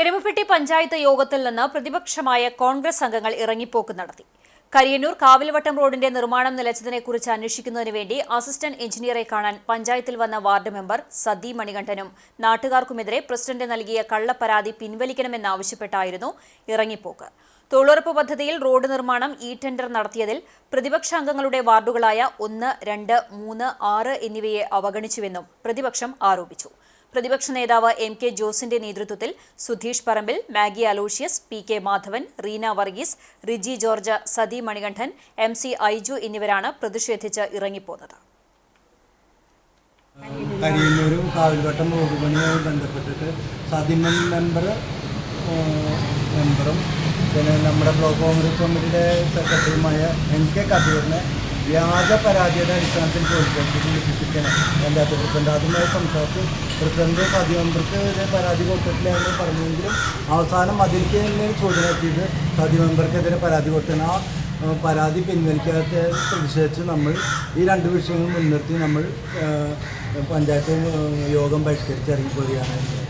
എരുമപ്പെട്ടി പഞ്ചായത്ത് യോഗത്തിൽ നിന്ന് പ്രതിപക്ഷമായ കോൺഗ്രസ് അംഗങ്ങൾ ഇറങ്ങിപ്പോക്ക് നടത്തി. കരിയന്നൂർ കാവിൽവട്ടം റോഡിന്റെ നിർമ്മാണം നിലച്ചതിനെക്കുറിച്ച് അന്വേഷിക്കുന്നതിന് വേണ്ടി അസിസ്റ്റന്റ് എഞ്ചിനീയറെ കാണാൻ പഞ്ചായത്തിൽ വന്ന വാർഡ് മെമ്പർ സതി മണികണ്ഠനും നാട്ടുകാർക്കുമെതിരെ പ്രസിഡന്റ് നൽകിയ കള്ളപ്പരാതി പിൻവലിക്കണമെന്നാവശ്യപ്പെട്ടായിരുന്നു ഇറങ്ങിപ്പോക്ക്. തൊഴിലുറപ്പ് പദ്ധതിയിൽ റോഡ് നിർമ്മാണം ഇ ടെൻഡർ നടത്തിയതിൽ പ്രതിപക്ഷ അംഗങ്ങളുടെ വാർഡുകളായ ഒന്ന് രണ്ട് മൂന്ന് ആറ് എന്നിവയെ അവഗണിച്ചുവെന്നും പ്രതിപക്ഷം ആരോപിച്ചു. പ്രതിപക്ഷ നേതാവ് എം കെ ജോസിന്റെ നേതൃത്വത്തിൽ Sudheesh Parambil Maggie Aloysius P K Madhavan Reena Varghese Riji George Sathi Manikandan M C Aiju എന്നിവരാണ് പ്രതിഷേധിച്ച് ഇറങ്ങിപ്പോന്നത്. പണിയുമായി ബന്ധപ്പെട്ടിട്ട് മെമ്പർ മെമ്പറും പിന്നെ നമ്മുടെ ബ്ലോക്ക് കോൺഗ്രസ് കമ്മിറ്റിയുടെ സെക്രട്ടറിയുമായ എം കെ കബീറിനെ വ്യാജ പരാതിയുടെ അടിസ്ഥാനത്തിൽ പോലീസ് എന്റെ അത് പ്രസിഡന്റ് അതുമായി സംസാരിച്ചു. പ്രസിഡന്റ് സതി മെമ്പർക്ക് ഇത് പരാതി കൊടുത്തിട്ടില്ല എന്ന് പറഞ്ഞെങ്കിലും അവസാനം അതിലേക്ക് തന്നെ ചോദ്യം എത്തിയത് സതി മെമ്പർക്കെതിരെ പരാതി കൊടുത്തത് ആ പരാതി പിൻവലിക്കാത്ത പ്രതിഷേധിച്ച് നമ്മൾ ഈ രണ്ട് വിഷയങ്ങൾ മുൻനിർത്തി നമ്മൾ പഞ്ചായത്ത് യോഗം ബഹിഷ്കരിച്ച് ഇറങ്ങിപ്പോവുകയാണ്